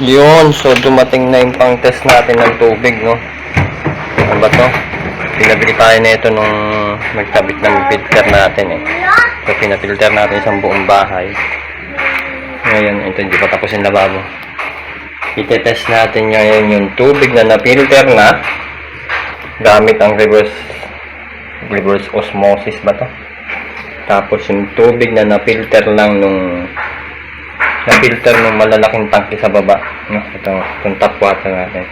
Yun, so dumating na yung pang test natin ng tubig, no? Ano ba to? Pinabili tayo na ito nung nagkabit ng filter natin eh. So pinafilter natin isang buong bahay. Ngayon, ito hindi pa tapos yung lababo. Itetest natin ngayon yung tubig na na-filter na gamit ang reverse reverse osmosis ba to? Tapos yung tubig na na-filter lang nung na-filter ng malalaking tangke sa baba. No? Ito, itong tap water natin.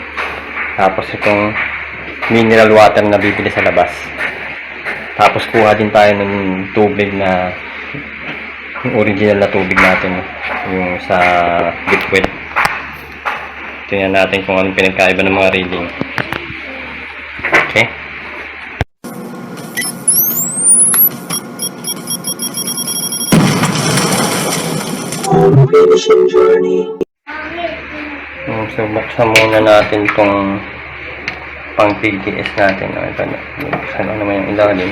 Tapos itong mineral water na bibili sa labas. Tapos kuha din tayo ng tubig na yung original na tubig natin. Yung sa liquid. Tingnan natin kung anong pinagkaiba ng mga reading. Finishing journey. Um, so, buksan muna natin tong pang PGS natin. O, ito na. Buksan na naman yung ilalim.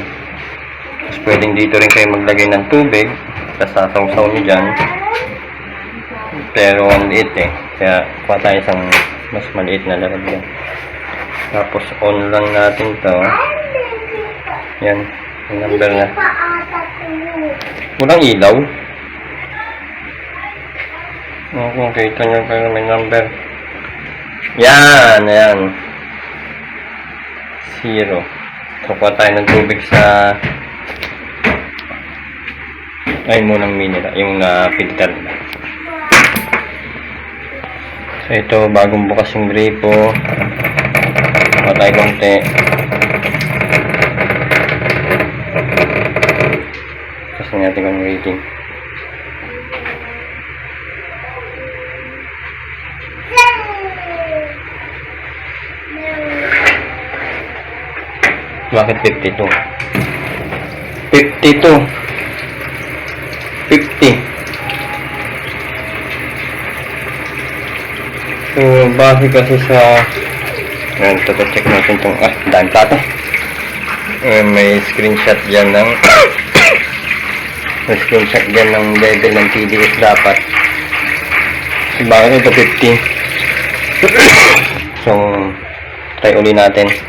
Tapos pwedeng dito rin kayo maglagay ng tubig. Tapos sasawsaw nyo dyan. Pero ang liit eh. Kaya kuha tayo isang mas maliit na lalagyan. Tapos on lang natin to. Yan. Yung number na. Walang ilaw. Oo, kung kita nyo pero may number. Yan, yan. Zero. Kukuha tayo ng tubig sa ay munang mineral, yung na-filter na. So ito, bagong bukas yung gripo. Kuha tayo konti. Bakit 52? 52. 50. So, base kasi sa... Ayan, check natin itong... Ah, daan plato. Eh, may screenshot dyan ng... may screenshot dyan ng level ng TDS dapat. Bakit ito 50? so, try uli natin.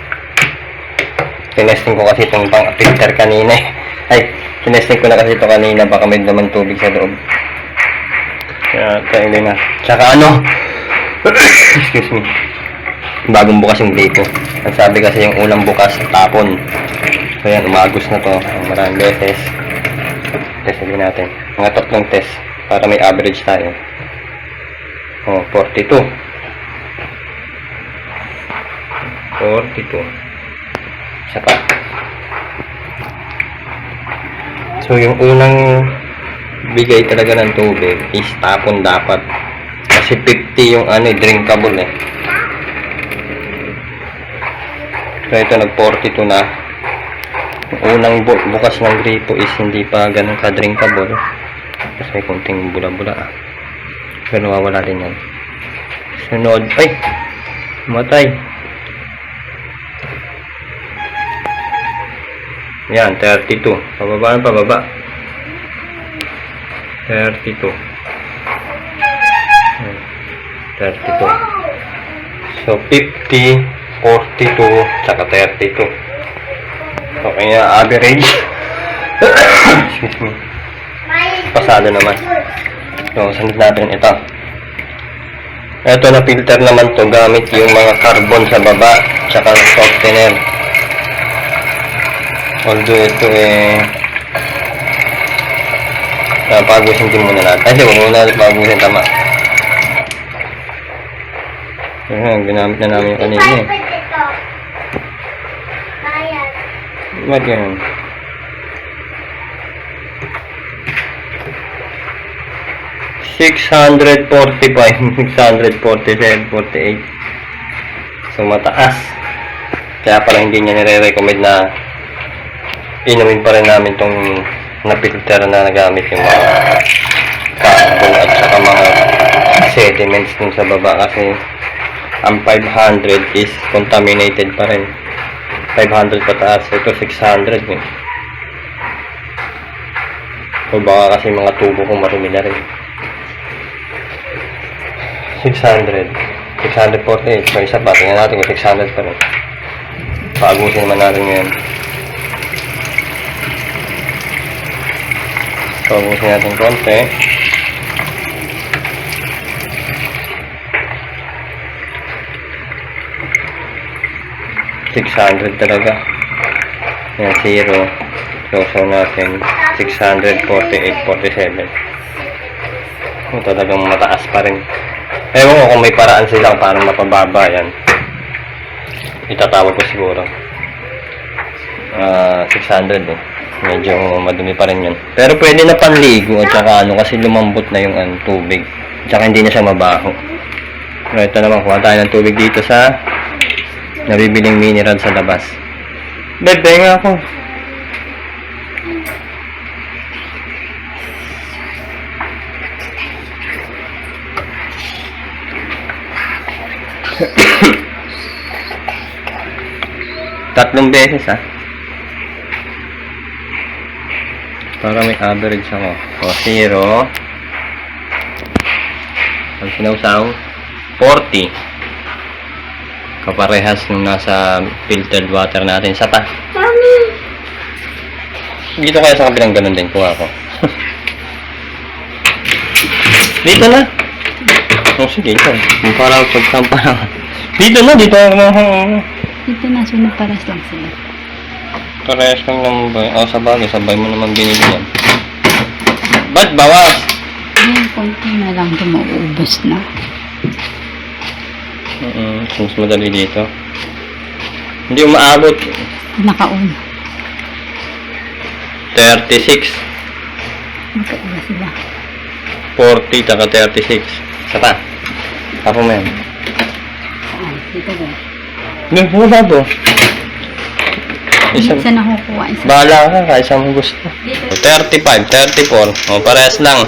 Tinesting ko kasi itong pang filter kanina eh. Ay, tinesting ko na kasi ito kanina. Baka may naman tubig sa loob. Kaya, tayo na. Tsaka ano? Excuse me. Bagong bukas yung gripo. Ang sabi kasi yung unang bukas, tapon. So yan, umagos na to. Maraming beses. Test ulit natin. Mga tatlong test. Para may average tayo. Oh, 42. 42. Isa pa. So, yung unang bigay talaga ng tubig is tapon dapat. Kasi 50 yung ano, eh, drinkable eh. So, ito nag-42 na. Unang bu- bukas ng gripo is hindi pa ganun ka-drinkable. Kasi may konting bula-bula ah. Pero nawawala din yan. Sunod. Ay! Matay. Yan, 32. Pababa na pababa. 32. Yan, 32. So, 50, 42, tsaka 32. So, kaya average. Excuse me. Pasado naman. So, sunod natin ito. Ito na filter naman to gamit yung mga carbon sa baba tsaka softener. Although ito eh pagusin din muna natin. Ay, huwag muna natin pagusin, tama. Ayan, ginamit na namin yung kanina eh. Ba't ganun? Six hundred forty-five, six hundred forty-seven, forty-eight. So mataas. Kaya pala hindi niya nire-recommend na inumin pa rin namin tong na-filter na nagamit yung mga carbon at saka mga sediments dun sa baba kasi ang 500 is contaminated pa rin. 500 pataas. Ito 600 eh. O baka kasi mga tubo kong marumi na rin. 600. 648. So, isa pa. Tingnan natin kung 600 pa rin. Paagusin naman natin ngayon. Paagusin natin konti. Six hundred talaga. Yan, zero. So, natin. 648, 47. Oh, talagang mataas pa rin. Ewan ko kung may paraan silang para mapababa yan. Itatawag ko siguro. Ah, 600 eh. Medyo madumi pa rin yun. Pero pwede na panligo at saka ano kasi lumambot na yung ano, tubig. Tsaka hindi na siya mabaho. Pero ito naman, kuha tayo ng tubig dito sa nabibiling mineral sa labas. Bebe nga ako. Tatlong beses ah. Para may average ako. O, zero. Ang sinawsaw, 40. Kaparehas nung nasa filtered water natin. Sa pa. Dito kaya sa kabilang ganun din. Kuha ko. dito na. O, sige. Ito. Yung Para pagkampa Dito na. Dito. Dito na, sunod paras lang sila. Parehas lang naman ba? O, sa bagay. Sabay mo naman binili yan. Ba't bawas? Ngayon, konti na lang ito mauubos na. Mm mas madali dito. Hindi umaabot. Nakauna. 36. Magkaiba sila. 40 taka 36. Isa pa. Tapo mo yan. Saan? Dito ba? Hindi, wala to. Isa, Isa na kukuha. Isa. bahala ka, kahit saan mo gusto. Dito. 35, 34. O, parehas lang.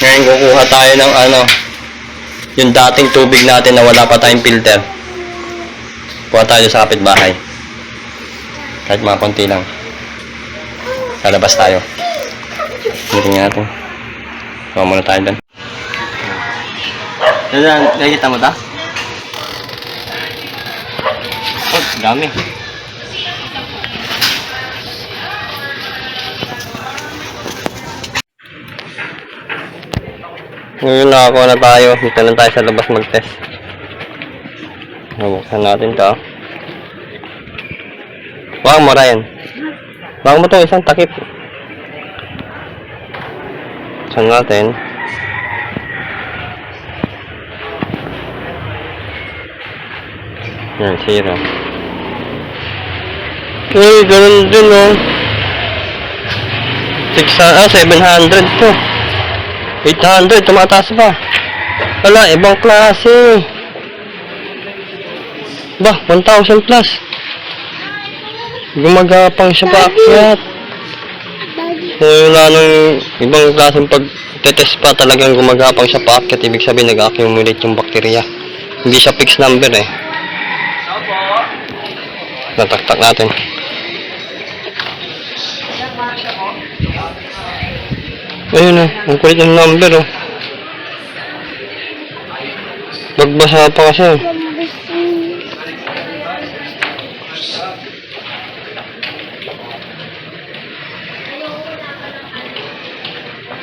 Ngayon, kukuha tayo ng ano, yung dating tubig natin na wala pa tayong filter. Kuha tayo sa kapitbahay. Kahit mga konti lang. Lalabas tayo. Tingnan natin. Kuha muna tayo doon. Diyan, nakikita mo ta? Oh, dami. Ngayon nakakuha na tayo. Dito lang tayo sa labas mag-test. Buksan natin to. Wag mo Ryan. Wag mo to isang takip. Buksan natin. Yan, zero. Uy, ganun din oh. 600, ah, 700 to. 800, tumataas pa. Wala, ibang klase. Ba, 1,000 plus. Gumagapang siya paakyat. So, wala nang ibang klaseng pag-test pa talagang gumagapang siya paakyat. Ibig sabihin, nag-accumulate yung bakterya. Hindi siya fixed number eh. Nataktak natin. Ayun oh, ang kulit ng number oh. Nagbasa pa kasi.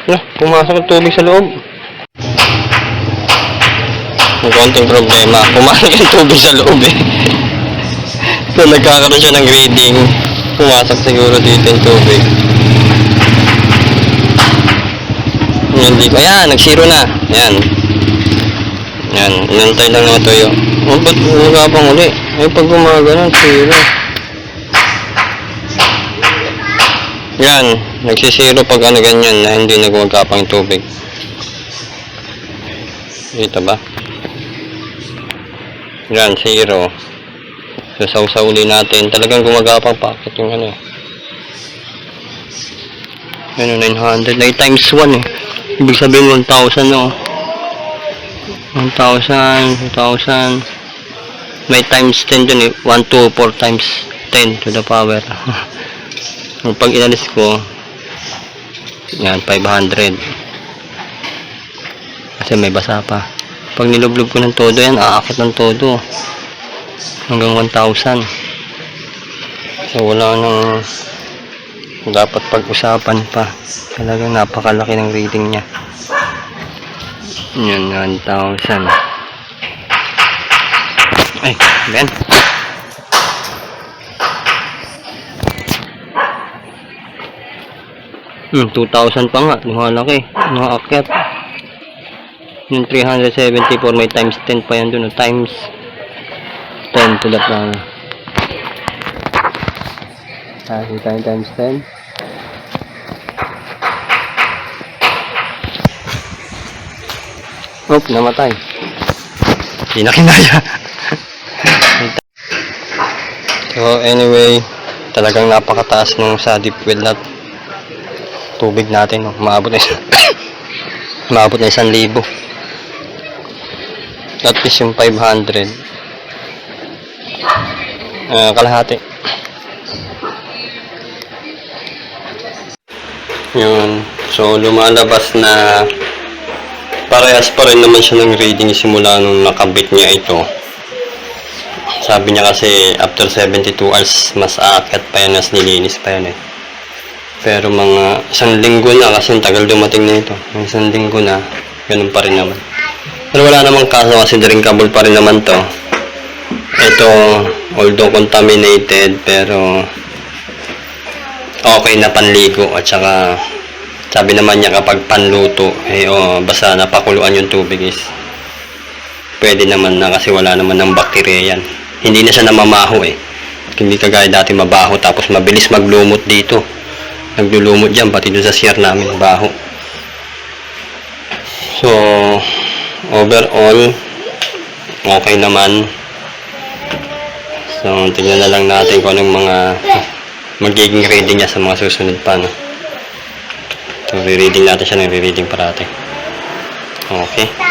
Nah, pumasok ang tubig sa loob. May konting problema. Pumasok yung tubig sa loob eh. so, nagkakaroon siya ng reading. Pumasok siguro dito yung tubig. Yan, di ko. Ayan, nag-zero na. Yan. Yan, inantay lang na matuyo. Oh, ba't gumagapang uli? Ay, pag gumagano, zero. Yan, nagsisiro pag ano ganyan na hindi nagwagapang yung tubig. Dito ba? Yan, zero. So, sausauli natin. Talagang gumagapang packet yung ano eh. Ano, 900. Na times 1 eh. Ibig sabihin 1,000 no. 1,000, 2,000. May times 10 dun eh. 1, 2, 4 times 10 to the power. Pag inalis ko, yan, 500. Kasi may basa pa. Pag nilublob ko ng todo yan, aakit ng todo. Hanggang 1,000. So wala nang dapat pag-usapan pa. Talagang napakalaki ng reading niya. Yun, 1,000. Ay, Ben. Hmm, 2,000 pa nga. Lumalaki. Nakaakyat. Yung 374 may times 10 pa yan dun. Times 10 to the. Ah, kita yung times 10. Oop, namatay. Hindi na kinaya. so anyway, talagang napakataas nung sa deep well na tubig natin. No? Maabot na isang, maabot na isang libo. At least yung 500. Ah, kalahati. Yun. So, lumalabas na parehas pa rin naman siya ng reading simula nung nakabit niya ito. Sabi niya kasi after 72 hours, mas aakyat pa yan, mas nilinis pa yan eh. Pero mga isang linggo na kasi tagal dumating na ito. Isang linggo na, ganun pa rin naman. Pero wala namang kaso kasi drinkable pa rin naman to. Ito, although contaminated, pero okay na panligo at saka sabi naman niya kapag panluto eh oh, basta napakuluan yung tubig is pwede naman na kasi wala naman ng bakterya yan. Hindi na siya namamaho eh. Hindi kagaya dati mabaho tapos mabilis maglumot dito. Naglulumot dyan pati doon sa CR namin baho. So overall okay naman. So tingnan na lang natin kung anong mga magiging reading niya sa mga susunod pa, no? So, re-reading natin siya ng re-reading parati. Okay.